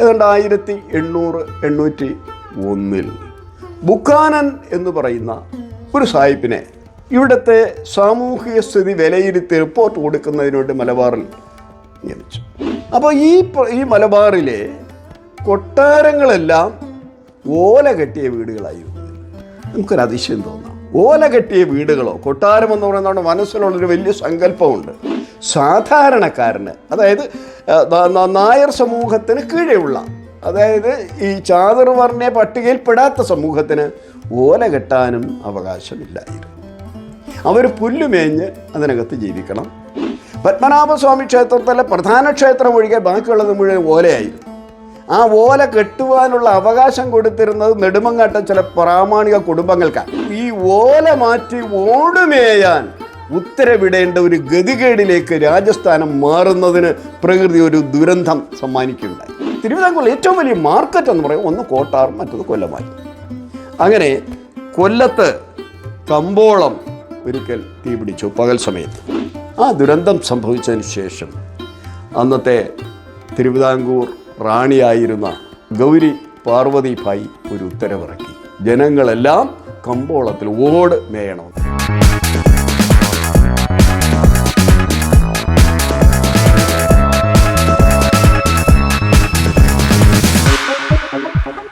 ഏതാണ്ട് ആയിരത്തി എണ്ണൂറ് എണ്ണൂറ്റി ഒന്നിൽ. ബുക്കാനൻ എന്ന് പറയുന്ന ഒരു സാഹിബിനെ ഇവിടുത്തെ സാമൂഹിക സ്ഥിതി വിലയിരുത്തി റിപ്പോർട്ട് കൊടുക്കുന്നതിന് വേണ്ടി മലബാറിൽ നിയമിച്ചു. അപ്പോൾ ഈ ഈ മലബാറിലെ കൊട്ടാരങ്ങളെല്ലാം ഓല കെട്ടിയ വീടുകളായിരുന്നു നമുക്കൊരു അതിശയം തോന്നാം. ഓല കെട്ടിയ വീടുകളോ കൊട്ടാരം എന്ന് പറയുന്ന നമ്മുടെ മനസ്സിലുള്ളൊരു വലിയ സങ്കല്പമുണ്ട്. സാധാരണക്കാരന് അതായത് നായർ സമൂഹത്തിന് കീഴെയുള്ള അതായത് ഈ ചാതുർവർണ പട്ടികയിൽപ്പെടാത്ത സമൂഹത്തിന് ഓല കെട്ടാനും അവകാശമില്ലായിരുന്നു. അവർ പുല്ലുമേഞ്ഞ് അതിനകത്ത് ജീവിക്കണം. പത്മനാഭസ്വാമി ക്ഷേത്രത്തിലെ പ്രധാന ക്ഷേത്രം ഒഴികെ ബാക്കിയുള്ളത് മുഴുവൻ ഓലയായിരുന്നു. ആ ഓല കെട്ടുവാനുള്ള അവകാശം കൊടുത്തിരുന്നത് നെടുമങ്ങാട്ട ചില പ്രാമാണിക കുടുംബങ്ങൾക്കാണ്. ഈ ഓല മാറ്റി ഓടുമേയാൻ ഉത്തരവിടേണ്ട ഒരു ഗതികേടിലേക്ക് രാജസ്ഥാനം മാറുന്നതിന് പ്രകൃതി ഒരു ദുരന്തം സമ്മാനിക്കുകയുണ്ടായി. തിരുവിതാംകൂറിൽ ഏറ്റവും വലിയ മാർക്കറ്റ് എന്ന് പറയും. ഒന്ന് കോട്ടാറും മറ്റത് കൊല്ലമായി. അങ്ങനെ കൊല്ലത്ത് കമ്പോളം ഒരിക്കൽ തീപിടിച്ചു പകൽ സമയത്ത്. ആ ദുരന്തം സംഭവിച്ചതിന് ശേഷം അന്നത്തെ തിരുവിതാംകൂർ റാണിയായിരുന്ന ഗൗരി പാർവതി ഭായി ഒരു ഉത്തരവിറക്കി. ജനങ്ങളെല്ലാം കമ്പോളത്തിൽ ഓട് മേയണം.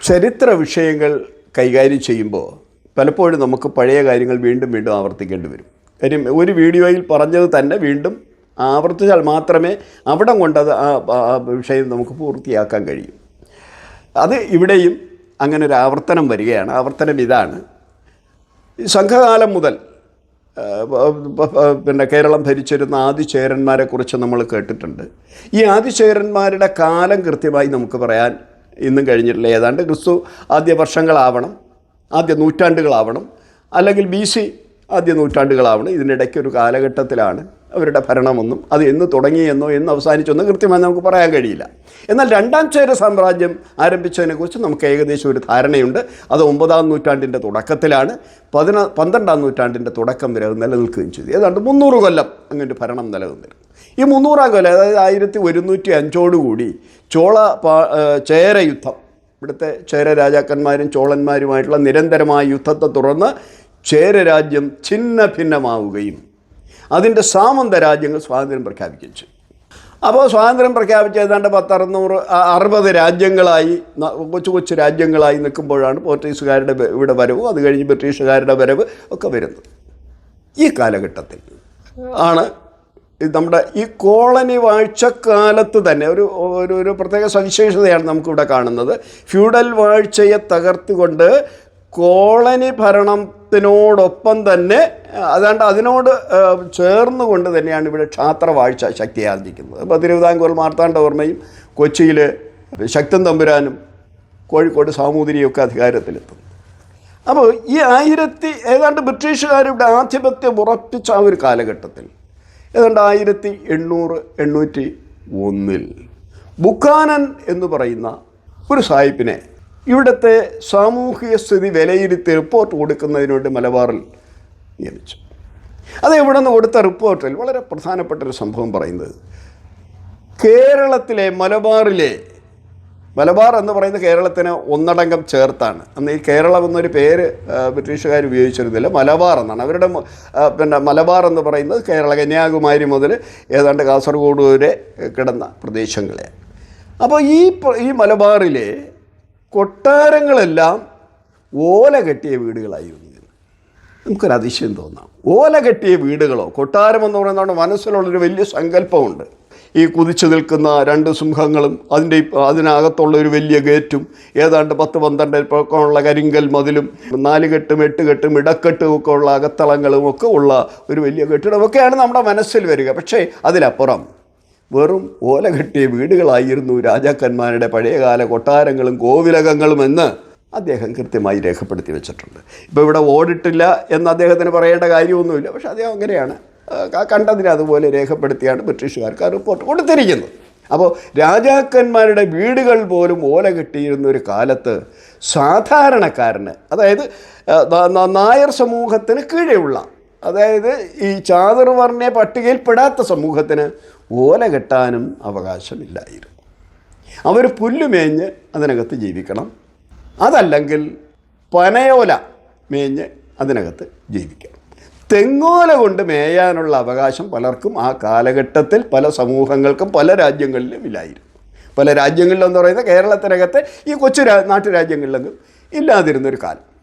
ചരിത്ര വിഷയങ്ങൾ കൈകാര്യം ചെയ്യുമ്പോൾ പലപ്പോഴും നമുക്ക് പഴയ കാര്യങ്ങൾ വീണ്ടും വീണ്ടും ആവർത്തിക്കേണ്ടി വരും. കാര്യം ഒരു വീഡിയോയിൽ പറഞ്ഞത് തന്നെ വീണ്ടും ആവർത്തിച്ചാൽ മാത്രമേ അവിടം കൊണ്ടത് ആ വിഷയം നമുക്ക് പൂർത്തിയാക്കാൻ കഴിയും. അത് ഇവിടെയും അങ്ങനെ ഒരു ആവർത്തനം വരികയാണ്. ആവർത്തനം ഇതാണ്. സംഘകാലം മുതൽ പിന്നെ കേരളം ഭരിച്ചിരുന്ന ആദിചേരന്മാരെക്കുറിച്ച് നമ്മൾ കേട്ടിട്ടുണ്ട്. ഈ ആദിചേരന്മാരുടെ കാലം കൃത്യമായി നമുക്ക് പറയാൻ ഇന്നും കഴിഞ്ഞിട്ടില്ല. ഏതാണ്ട് ക്രിസ്തു ആദ്യ വർഷങ്ങളാവണം ആദ്യ നൂറ്റാണ്ടുകളാവണം. അല്ലെങ്കിൽ ബി സി ആദ്യ നൂറ്റാണ്ടുകളാവണം. ഇതിനിടയ്ക്ക് ഒരു കാലഘട്ടത്തിലാണ് അവരുടെ ഭരണമൊന്നും അത് എന്ന് തുടങ്ങിയെന്നോ എന്ന് അവസാനിച്ചെന്നോ കൃത്യമായി നമുക്ക് പറയാൻ കഴിയില്ല. എന്നാൽ രണ്ടാം ചേര സാമ്രാജ്യം ആരംഭിച്ചതിനെക്കുറിച്ച് നമുക്ക് ഏകദേശം ഒരു ധാരണയുണ്ട്. അത് ഒമ്പതാം നൂറ്റാണ്ടിന്റെ തുടക്കത്തിലാണ്. പതിന പന്ത്രണ്ടാം നൂറ്റാണ്ടിന്റെ തുടക്കം വരെ അത് നിലനിൽക്കുകയും ചെയ്തു. ഏതാണ്ട് മുന്നൂറ് കൊല്ലം അങ്ങനെ ഒരു ഭരണം നിലനിന്നിരുന്നു. ഈ മുന്നൂറാം കൊല്ലം അതായത് ആയിരത്തി ഒരുന്നൂറ്റി അഞ്ചോടുകൂടി ചോള പാ- ചേര യുദ്ധം ഇവിടുത്തെ ചേര രാജാക്കന്മാരും ചോളന്മാരുമായിട്ടുള്ള നിരന്തരമായ യുദ്ധത്തെ തുടർന്ന് ചേര രാജ്യം ഛിന്ന ഭിന്നമാവുകയും അതിന്റെ സാമന്ത രാജ്യങ്ങൾ സ്വാതന്ത്ര്യം പ്രഖ്യാപിക്കുകയും ചെയ്തു. അപ്പോൾ സ്വാതന്ത്ര്യം പ്രഖ്യാപിച്ച ഏതാണ്ട് പത്തറുന്നൂറ് അറുപത് രാജ്യങ്ങളായി കൊച്ചു കൊച്ചു രാജ്യങ്ങളായി നിൽക്കുമ്പോഴാണ് പോർച്ചുഗീസുകാരുടെ ഇവിടെ വരവും അത് കഴിഞ്ഞ് ബ്രിട്ടീഷുകാരുടെ വരവ് ഒക്കെ വരുന്നത്. ഈ കാലഘട്ടത്തിൽ ആണ് നമ്മുടെ ഈ കോളനി വാഴ്ചക്കാലത്ത് തന്നെ ഒരു ഒരു ഒരു പ്രത്യേക സവിശേഷതയാണ് നമുക്കിവിടെ കാണുന്നത്. ഫ്യൂഡൽ വാഴ്ചയെ തകർത്തുകൊണ്ട് കോളനി ഭരണത്തിനോടൊപ്പം തന്നെ അതാണ്ട് അതിനോട് ചേർന്നുകൊണ്ട് തന്നെയാണ് ഇവിടെ ക്ഷാത്രവാഴ്ച ശക്തിയാർജിക്കുന്നത്. അപ്പോൾ തിരുവിതാംകൂർ മാർത്താണ്ഡവർമ്മയും കൊച്ചിയിൽ ശക്തൻ തമ്പുരാനും കോഴിക്കോട് സാമൂതിരിയൊക്കെ അധികാരത്തിലെത്തും അപ്പോൾ ഈ ആയിരത്തി ഏതാണ്ട് ബ്രിട്ടീഷുകാരുടെ ആധിപത്യം ഉറപ്പിച്ച ആ ഒരു കാലഘട്ടത്തിൽ ഏതാണ്ട് ആയിരത്തി എണ്ണൂറ് എണ്ണൂറ്റി ഒന്നിൽ ബുക്കാനൻ എന്ന് പറയുന്ന ഒരു സാഹിബിനെ ഇവിടുത്തെ സാമൂഹിക സ്ഥിതി വിലയിരുത്തി റിപ്പോർട്ട് കൊടുക്കുന്നതിന് വേണ്ടി മലബാറിൽ നിയമിച്ചു. അത് ഇവിടെ നിന്ന് കൊടുത്ത റിപ്പോർട്ടിൽ വളരെ പ്രധാനപ്പെട്ട ഒരു സംഭവം പറയുന്നത്. കേരളത്തിലെ മലബാറിലെ മലബാർ എന്ന് പറയുന്നത് കേരളത്തിന് ഒന്നടങ്കം ചേർത്താണ്. അന്ന് ഈ കേരളം എന്നൊരു പേര് ബ്രിട്ടീഷുകാർ ഉപയോഗിച്ചിരുന്നില്ല. മലബാർ എന്നാണ്. അവരുടെ പിന്നെ മലബാർ എന്ന് പറയുന്നത് കേരള കന്യാകുമാരി മുതൽ ഏതാണ്ട് കാസർഗോഡ് വരെ കിടന്ന പ്രദേശങ്ങളെ അപ്പോൾ ഈ ഈ മലബാറിലെ കൊട്ടാരങ്ങളെല്ലാം ഓല കെട്ടിയ വീടുകളായിരുന്നു നമുക്കൊരു അതിശയം തോന്നാം. ഓല കെട്ടിയ വീടുകളോ കൊട്ടാരം എന്ന് പറയുന്നത് മനസ്സിലുള്ളൊരു വലിയ സങ്കല്പമുണ്ട്. ഈ കുതിച്ചു നിൽക്കുന്ന രണ്ട് സിംഹങ്ങളും അതിന്റെ അതിനകത്തുള്ള ഒരു വലിയ ഗേറ്റും ഏതാണ്ട് പത്ത് പന്ത്രണ്ട് പൊക്കമുള്ള കരിങ്കൽ മതിലും നാല് കെട്ടും എട്ട് കെട്ടും ഇടക്കെട്ടും ഒക്കെ ഉള്ള അകത്തളങ്ങളും ഒക്കെ ഉള്ള ഒരു വലിയ കെട്ടിടമൊക്കെയാണ് നമ്മുടെ മനസ്സിൽ വരിക. പക്ഷേ അതിലപ്പുറം വെറും ഓല കെട്ടിയ വീടുകളായിരുന്നു രാജാക്കന്മാരുടെ പഴയകാല കൊട്ടാരങ്ങളും കോവിലകങ്ങളും എന്ന് അദ്ദേഹം കൃത്യമായി രേഖപ്പെടുത്തി വെച്ചിട്ടുണ്ട്. ഇപ്പോൾ ഇവിടെ ഓടിട്ടില്ല എന്ന് അദ്ദേഹത്തിന് പറയേണ്ട കാര്യമൊന്നുമില്ല. പക്ഷെ അദ്ദേഹം അങ്ങനെയാണ് കണ്ടതിന് അതുപോലെ രേഖപ്പെടുത്തിയാണ് ബ്രിട്ടീഷുകാർക്ക് ആ റിപ്പോർട്ട് കൊടുത്തിരിക്കുന്നത്. അപ്പോൾ രാജാക്കന്മാരുടെ വീടുകൾ പോലും ഓല കെട്ടിയിരുന്ന ഒരു കാലത്ത് സാധാരണക്കാരന് അതായത് നായർ സമൂഹത്തിന് കീഴെയുള്ള അതായത് ഈ ചാതുർവർണ പട്ടികയിൽപ്പെടാത്ത സമൂഹത്തിന് ഓല കെട്ടാനും അവകാശമില്ലായിരുന്നു. അവർ പുല്ലുമേഞ്ഞ് അതിനകത്ത് ജീവിക്കണം. അതല്ലെങ്കിൽ പനയോല മേഞ്ഞ് അതിനകത്ത് ജീവിക്കണം. തെങ്ങോല കൊണ്ട് മേയാനുള്ള അവകാശം പലർക്കും ആ കാലഘട്ടത്തിൽ പല സമൂഹങ്ങൾക്കും പല രാജ്യങ്ങളിലും ഇല്ലായിരുന്നു. പല രാജ്യങ്ങളിലെന്ന് പറയുന്നത് കേരളത്തിനകത്ത് ഈ കൊച്ചു നാട്ടുരാജ്യങ്ങളിലൊന്നും ഇല്ലാതിരുന്നൊരു കാലം.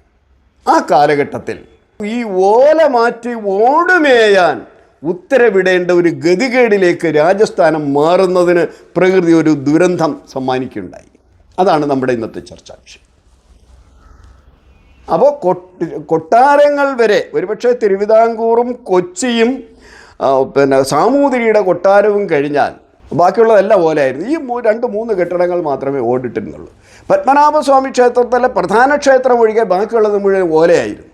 ആ കാലഘട്ടത്തിൽ ഈ ഓല മാറ്റി ഓടുമേയാൻ ഉത്തരവിടേണ്ട ഒരു ഗതികേടിലേക്ക് രാജസ്ഥാനം മാറുന്നതിന് പ്രകൃതി ഒരു ദുരന്തം സമ്മാനിക്കുകയുണ്ടായി. അതാണ് നമ്മുടെ ഇന്നത്തെ ചർച്ചാ വിഷയം അപ്പോൾ കൊട്ട കൊട്ടാരങ്ങൾ വരെ ഒരുപക്ഷെ തിരുവിതാംകൂറും കൊച്ചിയും പിന്നെ സാമൂതിരിയുടെ കൊട്ടാരവും കഴിഞ്ഞാൽ ബാക്കിയുള്ളതെല്ലാം ഓലയായിരുന്നു ഈ രണ്ട് മൂന്ന് കെട്ടിടങ്ങൾ മാത്രമേ ഓടിട്ടിരുന്നുള്ളൂ. പത്മനാഭസ്വാമി ക്ഷേത്രത്തിലെ പ്രധാന ക്ഷേത്രം ഒഴികെ ബാക്കിയുള്ളത് മുഴുവൻ ഓലയായിരുന്നു.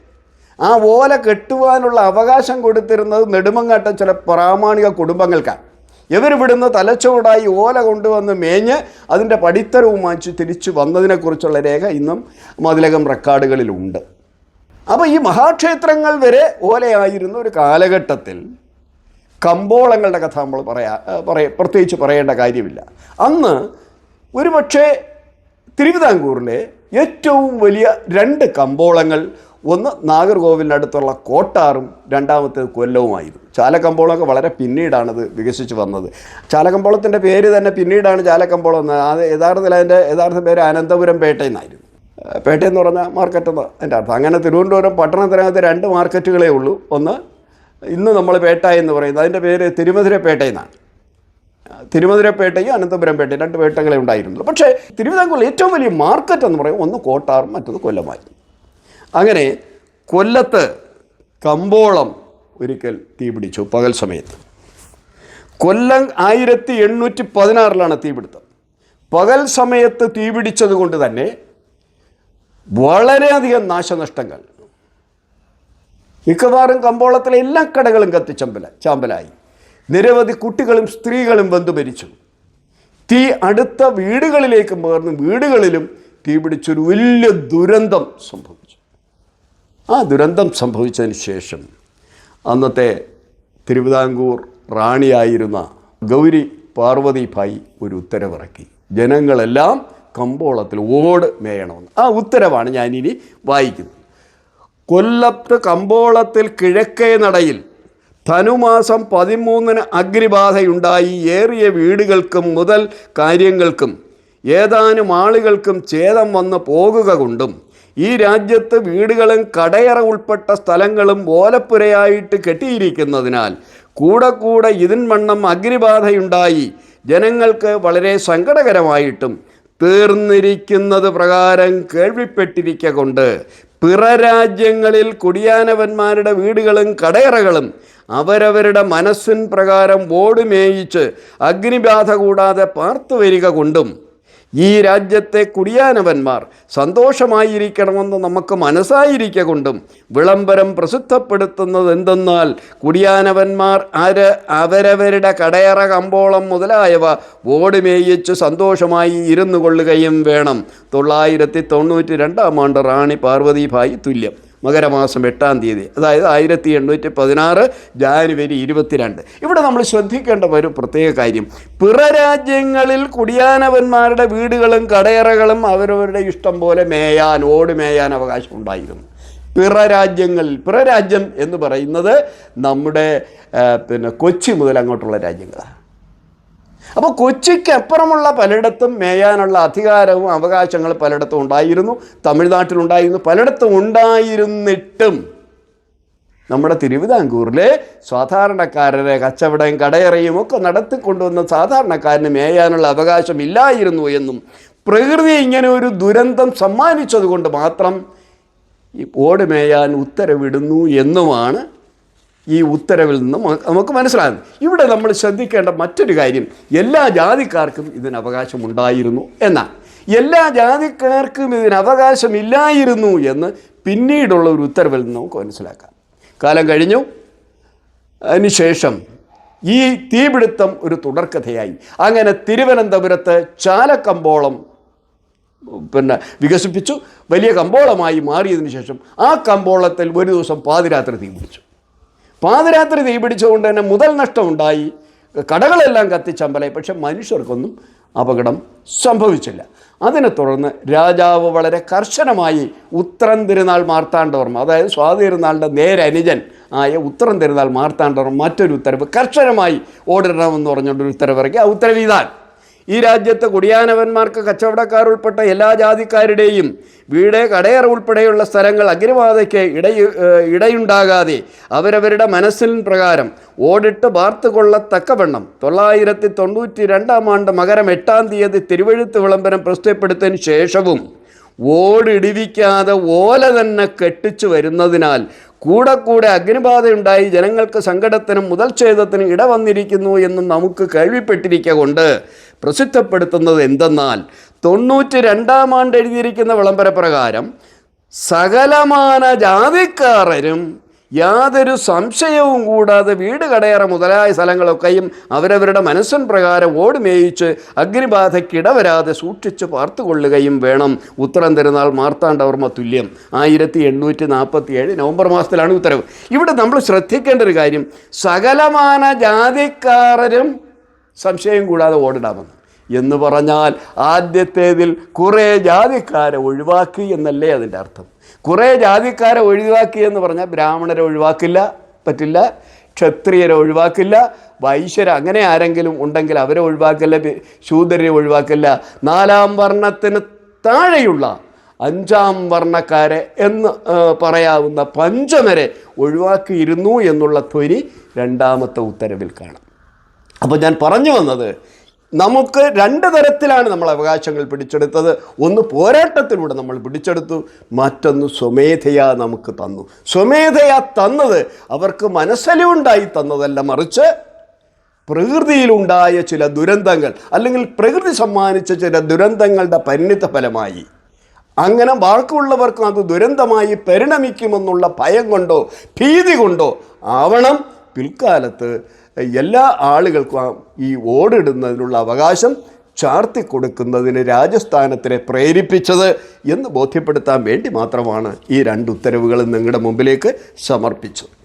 ആ ഓല കെട്ടുവാനുള്ള അവകാശം കൊടുത്തിരുന്നത് നെടുമങ്ങാട്ടം ചില പ്രാമാണിക കുടുംബങ്ങൾക്കാണ്. ഇവരിവിടുന്ന് തലച്ചോടായി ഓല കൊണ്ടുവന്ന് മേഞ്ഞ് അതിന്റെ പടിത്തരവും വാങ്ങിച്ച് തിരിച്ചു വന്നതിനെക്കുറിച്ചുള്ള രേഖ ഇന്നും മതിലകം റെക്കോർഡുകളിലുണ്ട്. അപ്പോൾ ഈ മഹാക്ഷേത്രങ്ങൾ വരെ ഓലയായിരുന്ന ഒരു കാലഘട്ടത്തിൽ. കമ്പോളങ്ങളുടെ കഥ നമ്മൾ പറയാ പറയ പ്രത്യേകിച്ച് പറയേണ്ട കാര്യമില്ല. അന്ന് ഒരുപക്ഷെ തിരുവിതാംകൂറിലെ ഏറ്റവും വലിയ രണ്ട് കമ്പോളങ്ങൾ ഒന്ന് നാഗർകോവിലിനടുത്തുള്ള കോട്ടാറും രണ്ടാമത്തേത് കൊല്ലവുമായിരുന്നു. ചാലക്കമ്പോളമൊക്കെ വളരെ പിന്നീടാണത് വികസിച്ച് വന്നത്. ചാലക്കമ്പോളത്തിന്റെ പേര് തന്നെ പിന്നീടാണ് ചാലക്കമ്പോളം എന്ന് അത് യഥാർത്ഥത്തിൽ അതിന്റെ യഥാർത്ഥ പേര് അനന്തപുരം പേട്ട എന്നായിരുന്നു ഏഹ് എന്ന് പറഞ്ഞാൽ മാർക്കറ്റ് എന്ന് എന്റെ അർത്ഥം. അങ്ങനെ തിരുവനന്തപുരം പട്ടണത്തിനകത്ത് രണ്ട് മാർക്കറ്റുകളേ ഉള്ളൂ. ഒന്ന് ഇന്ന് നമ്മൾ പേട്ട എന്ന് പറയുന്നത് അതിന്റെ പേര് തിരുമധുരപ്പേട്ട എന്നാണ്. തിരുമധുരപ്പേട്ടയും അനന്തപുരം പേട്ടയും രണ്ട് പേട്ടകളെ ഉണ്ടായിരുന്നുള്ളൂ. പക്ഷേ തിരുവിതാംകൂറിൽ ഏറ്റവും വലിയ മാർക്കറ്റ് എന്ന് പറയും ഒന്ന് കോട്ടാറും മറ്റൊന്ന് കൊല്ലമായിരുന്നു അങ്ങനെ കൊല്ലത്ത് കമ്പോളം ഒരിക്കൽ തീപിടിച്ചു പകൽ സമയത്ത്. കൊല്ലം ആയിരത്തി എണ്ണൂറ്റി പതിനാറിലാണ് തീപിടുത്തം പകൽ സമയത്ത് തീപിടിച്ചത് കൊണ്ട് തന്നെ വളരെയധികം നാശനഷ്ടങ്ങൾ. മിക്കവാറും കമ്പോളത്തിലെ എല്ലാ കടകളും കത്തിച്ചമ്പല ചാമ്പലായി. നിരവധി കുട്ടികളും സ്ത്രീകളും ബന്ധു മരിച്ചു. തീ അടുത്ത വീടുകളിലേക്ക് പകർന്ന് വീടുകളിലും തീപിടിച്ചൊരു വലിയ ദുരന്തം സംഭവിച്ചു. ആ ദുരന്തം സംഭവിച്ചതിന് ശേഷം അന്നത്തെ തിരുവിതാംകൂർ റാണിയായിരുന്ന ഗൗരി പാർവതിഭായി ഒരു ഉത്തരവിറക്കി. ജനങ്ങളെല്ലാം കമ്പോളത്തിൽ ഓട് മേയണമെന്ന്. ആ ഉത്തരവാണ് ഞാനിനി വായിക്കുന്നത്. കൊല്ലത്ത് കമ്പോളത്തിൽ കിഴക്കേ നടയിൽ ധനുമാസം പതിമൂന്നിന് അഗ്നിബാധയുണ്ടായി. ഏറിയ വീടുകൾക്കും മുതൽ കാര്യങ്ങൾക്കും ഏതാനും ആളുകൾക്കും ഛേദം വന്ന് പോകുക കൊണ്ടും ഈ രാജ്യത്ത് വീടുകളും കടയറ ഉൾപ്പെട്ട സ്ഥലങ്ങളും ഓലപ്പുരയായിട്ട് കെട്ടിയിരിക്കുന്നതിനാൽ കൂടെ കൂടെ ഇതിൻവണ്ണം അഗ്നിബാധയുണ്ടായി. ജനങ്ങൾക്ക് വളരെ സങ്കടകരമായിട്ടും തീർന്നിരിക്കുന്നത് പ്രകാരം കേൾവിപ്പെട്ടിരിക്ക കൊണ്ട് പിറരാജ്യങ്ങളിൽ കുടിയാനവന്മാരുടെ വീടുകളും കടയറകളും അവരവരുടെ മനസ്സിൻ പ്രകാരം ഓടുമേയിച്ച് അഗ്നിബാധ കൂടാതെ പാർത്തു വരിക കൊണ്ടും ഈ രാജ്യത്തെ കുടിയാനവന്മാർ സന്തോഷമായിരിക്കണമെന്ന് നമുക്ക് മനസ്സായിരിക്ക കൊണ്ടും വിളംബരം പ്രസിദ്ധപ്പെടുത്തുന്നത് എന്തെന്നാൽ കുടിയാനവന്മാർ ആര് അവരവരുടെ കടയറ കമ്പോളം മുതലായവ ഓടുമേയിച്ച് സന്തോഷമായി ഇരുന്നു കൊള്ളുകയും വേണം. തൊള്ളായിരത്തി തൊണ്ണൂറ്റി രണ്ടാം ആണ്ട് റാണി പാർവതിഭായി തുല്യം. മകരമാസം എട്ടാം തീയതി അതായത് ആയിരത്തി എണ്ണൂറ്റി പതിനാറ് ജാനുവരി ഇരുപത്തിരണ്ട്. ഇവിടെ നമ്മൾ ശ്രദ്ധിക്കേണ്ട ഒരു പ്രത്യേക കാര്യം. പിറ രാജ്യങ്ങളിൽ കുടിയാനവന്മാരുടെ വീടുകളും കടയറകളും അവരവരുടെ ഇഷ്ടം പോലെ മേയാൻ ഓട് മേയാൻ അവകാശം ഉണ്ടായിരുന്നു. പിറ രാജ്യങ്ങളിൽ പിറ രാജ്യം എന്ന് പറയുന്നത് നമ്മുടെ പിന്നെ കൊച്ചി മുതൽ അങ്ങോട്ടുള്ള രാജ്യങ്ങളാണ്. അപ്പോൾ കൊച്ചിക്ക് അപ്പുറമുള്ള പലയിടത്തും മേയാനുള്ള അധികാരവും അവകാശങ്ങൾ പലയിടത്തും ഉണ്ടായിരുന്നു. തമിഴ്നാട്ടിലുണ്ടായിരുന്നു. പലയിടത്തും ഉണ്ടായിരുന്നിട്ടും. നമ്മുടെ തിരുവിതാംകൂറിലെ സാധാരണക്കാരനെ കച്ചവടം കടയറയും ഒക്കെ നടത്തിക്കൊണ്ടുവന്ന സാധാരണക്കാരന് മേയാനുള്ള അവകാശം ഇല്ലായിരുന്നു എന്നും പ്രകൃതി ഇങ്ങനെ ഒരു ദുരന്തം സമ്മാനിച്ചതുകൊണ്ട് മാത്രം ഈ ഓട് മേയാൻ ഉത്തരവിടുന്നു എന്നുമാണ് ഈ ഉത്തരവിൽ നിന്നും നമുക്ക് മനസ്സിലാകുന്നു ഇവിടെ നമ്മൾ ശ്രദ്ധിക്കേണ്ട മറ്റൊരു കാര്യം എല്ലാ ജാതിക്കാർക്കും ഇതിന് അവകാശമുണ്ടായിരുന്നു എന്നാണ് എല്ലാ ജാതിക്കാർക്കും ഇതിന് അവകാശമില്ലായിരുന്നു എന്ന് പിന്നീടുള്ള ഒരു ഉത്തരവിൽ നിന്ന് നമുക്ക് മനസ്സിലാക്കാം. കാലം കഴിഞ്ഞു. അതിനുശേഷം ഈ തീപിടുത്തം ഒരു തുടർക്കഥയായി. അങ്ങനെ തിരുവനന്തപുരത്ത് ചാലക്കമ്പോളം പിന്നെ വികസിപ്പിച്ചു. വലിയ കമ്പോളമായി മാറിയതിന് ശേഷം ആ കമ്പോളത്തിൽ ഒരു ദിവസം പാതിരാത്രി തീ പിടിച്ചു പാതിരാത്രി തീ പിടിച്ചുകൊണ്ട് തന്നെ മുതൽ നഷ്ടമുണ്ടായി. കടകളെല്ലാം കത്തിച്ചമ്പലായി പക്ഷെ മനുഷ്യർക്കൊന്നും അപകടം സംഭവിച്ചില്ല. അതിനെ തുടർന്ന് രാജാവ് വളരെ കർശനമായി ഉത്തരം തിരുനാൾ മാർത്താണ്ഡവർമ്മ അതായത് സ്വാതി തിരുനാളിന്റെ അനുജൻ ആയ ഉത്തരം തിരുനാൾ മാർത്താണ്ഡവർമ്മ മറ്റൊരു ഉത്തരവ് കർശനമായി ഓടിടണമെന്ന് പറഞ്ഞുകൊണ്ടൊരു ഉത്തരവിറക്കി. ആ ഉത്തരവ് ഇതാണ് ഈ രാജ്യത്തെ കുടിയാനവന്മാർക്ക് കച്ചവടക്കാർ ഉൾപ്പെട്ട എല്ലാ ജാതിക്കാരുടെയും വീട് കടയറ ഉൾപ്പെടെയുള്ള സ്ഥലങ്ങൾ അഗ്നിബാധയ്ക്ക് ഇടയു ഇടയുണ്ടാകാതെ അവരവരുടെ മനസ്സിൻ പ്രകാരം ഓടിട്ട് വാർത്ത് കൊള്ളത്തക്കവണ്ണം തൊള്ളായിരത്തി തൊണ്ണൂറ്റി രണ്ടാം ആണ്ട് മകരം എട്ടാം തീയതി തിരുവഴുത്ത് വിളംബരം പ്രസിദ്ധപ്പെടുത്തിയതിന് ശേഷവും ഓടിടിവിക്കാതെ ഓല തന്നെ കെട്ടിച്ചു വരുന്നതിനാൽ കൂടെ കൂടെ അഗ്നിബാധയുണ്ടായി ജനങ്ങൾക്ക് സങ്കടത്തിനും മുതൽച്ഛേദത്തിനും ഇടവന്നിരിക്കുന്നു എന്ന് നമുക്ക് കേൾവിപ്പെട്ടിരിക്കുക കൊണ്ട് പ്രസിദ്ധപ്പെടുത്തുന്നത് എന്തെന്നാൽ തൊണ്ണൂറ്റി രണ്ടാം ആണ്ട് എഴുതിയിരിക്കുന്ന വിളംബര പ്രകാരം സകലമാന ജാതിക്കാരരും യാതൊരു സംശയവും കൂടാതെ വീട് കടയറ മുതലായ സ്ഥലങ്ങളൊക്കെയും അവരവരുടെ മനസ്സിൻ പ്രകാരം ഓടി മേയിച്ച് അഗ്നിബാധയ്ക്കിടവരാതെ സൂക്ഷിച്ച് പാർത്തുകൊള്ളുകയും വേണം. ഉത്തരം തിരുനാൾ മാർത്താണ്ഡവർമ്മ തുല്യം. ആയിരത്തി എണ്ണൂറ്റി നാൽപ്പത്തി ഏഴ് നവംബർ മാസത്തിലാണ് ഉത്തരവ്. ഇവിടെ നമ്മൾ ശ്രദ്ധിക്കേണ്ട ഒരു കാര്യം സകലമാന ജാതിക്കാരരും സംശയം കൂടാതെ ഓടിടാമെന്ന് എന്ന് പറഞ്ഞാൽ ആദ്യത്തേതിൽ കുറേ ജാതിക്കാരെ ഒഴിവാക്കി എന്നല്ലേ അതിന്റെ അർത്ഥം. കുറേ ജാതിക്കാരെ ഒഴിവാക്കി എന്ന് പറഞ്ഞാൽ ബ്രാഹ്മണരെ ഒഴിവാക്കില്ല പറ്റില്ല. ക്ഷത്രിയരെ ഒഴിവാക്കില്ല വൈശ്യര അങ്ങനെ ആരെങ്കിലും ഉണ്ടെങ്കിൽ അവരെ ഒഴിവാക്കില്ല ശൂദ്രരെ ഒഴിവാക്കില്ല. നാലാം വർണത്തിന് താഴെയുള്ള അഞ്ചാം വർണക്കാരെ എന്ന് പറയാവുന്ന പഞ്ചമരെ ഒഴിവാക്കിയിരുന്നു എന്നുള്ള ധ്വനി രണ്ടാമത്തെ ഉത്തരവിൽ കാണാം. അപ്പോൾ ഞാൻ പറഞ്ഞു വന്നത് നമുക്ക് രണ്ട് തരത്തിലാണ് നമ്മൾ അവകാശങ്ങൾ പിടിച്ചെടുത്തത്. ഒന്ന് പോരാട്ടത്തിലൂടെ നമ്മൾ പിടിച്ചെടുത്തു. മറ്റൊന്ന് സ്വമേധയാ നമുക്ക് തന്നു. സ്വമേധയാ തന്നത് അവർക്ക് മനസ്സലിവുണ്ടായി തന്നതല്ല മറിച്ച് പ്രകൃതിയിലുണ്ടായ ചില ദുരന്തങ്ങൾ അല്ലെങ്കിൽ പ്രകൃതി സമ്മാനിച്ച ചില ദുരന്തങ്ങളുടെ പരിണിത ഫലമായി. അങ്ങനെ ബാക്കിയുള്ളവർക്കും അത് ദുരന്തമായി പരിണമിക്കുമെന്നുള്ള ഭയം കൊണ്ടോ ഭീതി കൊണ്ടോ ആവണം പിൽക്കാലത്ത് എല്ലാ ആളുകൾക്കും ഈ ഓടിടുന്നതിനുള്ള അവകാശം ചാർത്തി കൊടുക്കുന്നതിന് രാജസ്ഥാനത്തിനെ പ്രേരിപ്പിച്ചത് എന്ന് ബോധ്യപ്പെടുത്താൻ വേണ്ടി മാത്രമാണ് ഈ രണ്ട് ഉത്തരവുകൾ നിങ്ങളുടെ മുമ്പിലേക്ക് സമർപ്പിച്ചത്.